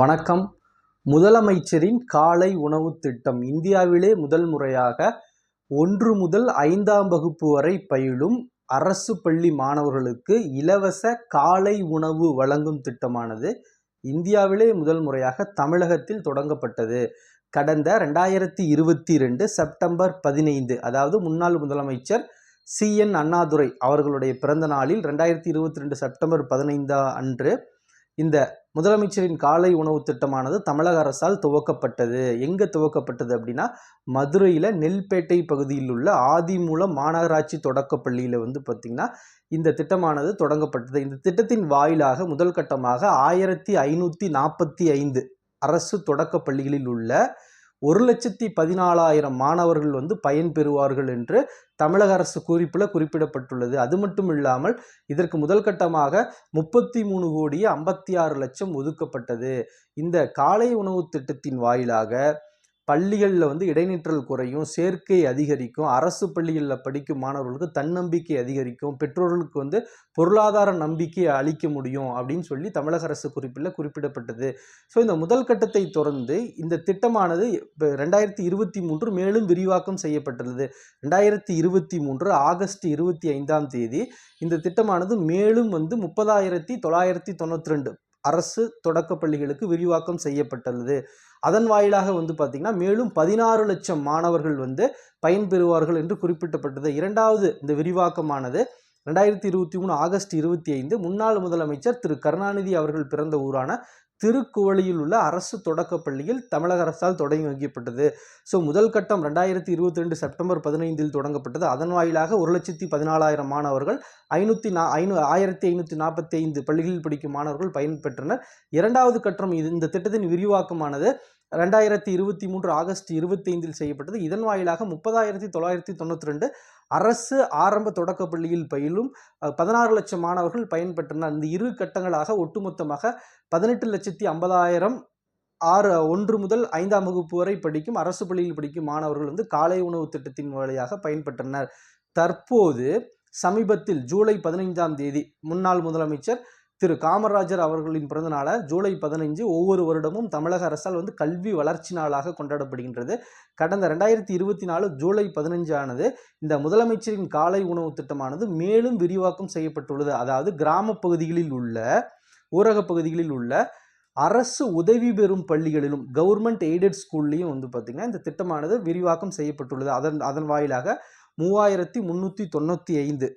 வணக்கம். முதலமைச்சரின் காலை உணவு திட்டம் இந்தியாவிலே முதல் முறையாக ஒன்று முதல் ஐந்தாம் வகுப்பு வரை பயிலும் அரசு பள்ளி மாணவர்களுக்கு இலவச காலை உணவு வழங்கும் திட்டமானது இந்தியாவிலே முதல் முறையாக தமிழகத்தில் தொடங்கப்பட்டது. கடந்த ரெண்டாயிரத்தி இருபத்தி ரெண்டு செப்டம்பர் பதினைந்து அதாவது முன்னாள் முதலமைச்சர் சி. என். அண்ணாதுரை அவர்களுடைய பிறந்த நாளில் ரெண்டாயிரத்தி இருபத்தி ரெண்டு செப்டம்பர் பதினைந்தா அன்று இந்த முதலமைச்சரின் காலை உணவு திட்டமானது தமிழக அரசால் துவக்கப்பட்டது. எங்கே துவக்கப்பட்டது அப்படின்னா மதுரையில் நெல்பேட்டை பகுதியில் உள்ள ஆதிமூலம் மாநகராட்சி தொடக்கப் பள்ளியில் வந்து பார்த்திங்கன்னா இந்த திட்டமானது தொடங்கப்பட்டது. இந்த திட்டத்தின் வாயிலாக முதல் கட்டமாக ஆயிரத்தி ஐநூற்றி நாற்பத்தி ஐந்து அரசு தொடக்க பள்ளிகளில் உள்ள ஒரு லட்சத்தி பதினாலாயிரம் மாணவர்கள் வந்து பயன்பெறுவார்கள் என்று தமிழக அரசு குறிப்பில் குறிப்பிடப்பட்டுள்ளது. அது மட்டும் இல்லாமல் இதற்கு முதல் கட்டமாக முப்பத்தி மூணு கோடியே ஐம்பத்தி ஆறு லட்சம் ஒதுக்கப்பட்டது. இந்த காலை உணவு திட்டத்தின் வாயிலாக பள்ளிகளில் வந்து இடைநிற்றல் குறையும் சேர்க்கை அதிகரிக்கும் அரசு பள்ளிகளில் படிக்கும் மாணவர்களுக்கு தன்னம்பிக்கை அதிகரிக்கும் பெற்றோர்களுக்கு வந்து பொருளாதார நம்பிக்கை அளிக்க முடியும் அப்படின்னு சொல்லி தமிழக அரசு குறிப்பில் குறிப்பிடப்பட்டது. ஸோ இந்த முதல் கட்டத்தை தொடர்ந்து இந்த திட்டமானது இப்போ ரெண்டாயிரத்தி இருபத்தி மூன்று மேலும் விரிவாக்கம் செய்யப்பட்டுள்ளது. ரெண்டாயிரத்தி இருபத்தி மூன்று ஆகஸ்ட் இருபத்தி ஐந்தாம் தேதி இந்த திட்டமானது மேலும் வந்து முப்பதாயிரத்தி தொள்ளாயிரத்தி தொண்ணூற்றி ரெண்டு அரசு தொடக்க பள்ளிகளுக்கு விரிவாக்கம் செய்யப்பட்டுள்ளது. அதன் வாயிலாக வந்து பார்த்திங்கன்னா மேலும் பதினாறு லட்சம் மாணவர்கள் வந்து பயன்பெறுவார்கள் என்று குறிப்பிட்டப்பட்டது. இரண்டாவது இந்த விரிவாக்கமானது ரெண்டாயிரத்தி இருபத்தி மூணு ஆகஸ்ட் இருபத்தி ஐந்து முன்னாள் முதலமைச்சர் திரு கருணாநிதி அவர்கள் பிறந்த ஊரான திருக்குவளியில் உள்ள அரசு தொடக்கப் பள்ளியில் தமிழக அரசால் தொடங்கி வைக்கப்பட்டது. ஸோ முதல் கட்டம் ரெண்டாயிரத்தி இருபத்தி ரெண்டு செப்டம்பர் பதினைந்தில் தொடங்கப்பட்டது. அதன் வாயிலாக ஒரு லட்சத்தி பதினாலாயிரம் மாணவர்கள் ஐநூற்றி நா ஐநூ ஆயிரத்தி ஐநூற்றி நாற்பத்தி ஐந்து பள்ளிகளில் படிக்கும் மாணவர்கள் பயன்பெற்றனர். இரண்டாவது கட்டம் இது இந்த திட்டத்தின் விரிவாக்கமானது ரெண்டாயிரத்தி இருபத்தி மூன்று ஆகஸ்ட் இருபத்தி ஐந்தில் செய்யப்பட்டது. இதன் வாயிலாக முப்பதாயிரத்தி தொள்ளாயிரத்தி தொண்ணூற்றி ரெண்டு அரசு ஆரம்ப தொடக்க பள்ளியில் பயிலும் பதினாறு லட்சம் மாணவர்கள் பயன்பெற்றனர். இந்த இரு கட்டங்களாக ஒட்டுமொத்தமாக பதினெட்டு லட்சத்தி ஐம்பதாயிரம் ஆறு ஒன்று முதல் ஐந்தாம் வகுப்பு வரை படிக்கும் அரசு பள்ளியில் படிக்கும் மாணவர்கள் வந்து காலை உணவு திட்டத்தின் வழியாக பயன்பெற்றனர். தற்போது சமீபத்தில் ஜூலை பதினைந்தாம் தேதி முன்னாள் முதலமைச்சர் திரு காமராஜர் அவர்களின் பிறந்தநாளை ஜூலை பதினைஞ்சு ஒவ்வொரு வருடமும் தமிழக அரசால் வந்து கல்வி வளர்ச்சி நாளாக கொண்டாடப்படுகின்றது. கடந்த ரெண்டாயிரத்தி இருபத்தி நாலு ஜூலை பதினஞ்சு ஆனது இந்த முதலமைச்சரின் காலை உணவு திட்டமானது மேலும் விரிவாக்கம் செய்யப்பட்டுள்ளது. அதாவது கிராம பகுதிகளில் உள்ள ஊரக பகுதிகளில் உள்ள அரசு உதவி பெறும் பள்ளிகளிலும் கவர்மெண்ட் எய்டட் ஸ்கூல்லையும் வந்து பார்த்திங்கன்னா இந்த திட்டமானது விரிவாக்கம் செய்யப்பட்டுள்ளது. அதன் அதன் வாயிலாக மூவாயிரத்தி முந்நூற்றி தொண்ணூற்றி ஐந்து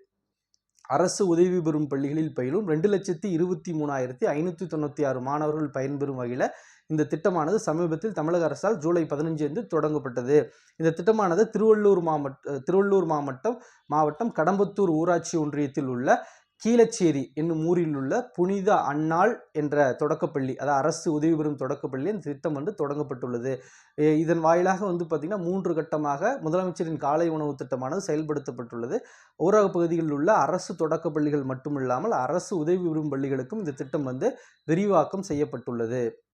அரசு உதவி பெறும் பள்ளிகளில் பயிலும் ரெண்டு லட்சத்தி இருபத்தி மூணாயிரத்தி ஐநூற்றி தொண்ணூற்றி ஆறு மாணவர்கள் பயன்பெறும் வகையில் இந்த திட்டமானது சமீபத்தில் தமிழக அரசால் ஜூலை பதினஞ்சு அன்று தொடங்கப்பட்டது. இந்த திட்டமானது திருவள்ளூர் மாவட்ட திருவள்ளூர் மாவட்டம் மாவட்டம் கடம்பத்தூர் ஊராட்சி ஒன்றியத்தில் உள்ள கீழச்சேரி என்னும் ஊரில் உள்ள புனித அன்னாள் என்ற தொடக்கப்பள்ளி அதாவது அரசு உதவி பெறும் தொடக்கப்பள்ளி இந்த திட்டம் வந்து தொடங்கப்பட்டுள்ளது. இதன் வாயிலாக வந்து பார்த்திங்கன்னா மூன்று கட்டமாக முதலமைச்சரின் காலை உணவு திட்டமானது செயல்படுத்தப்பட்டுள்ளது. ஊரக பகுதிகளில் உள்ள அரசு தொடக்க பள்ளிகள் மட்டுமில்லாமல் அரசு உதவி பெறும் பள்ளிகளுக்கும் இந்த திட்டம் வந்து விரிவாக்கம் செய்யப்பட்டுள்ளது.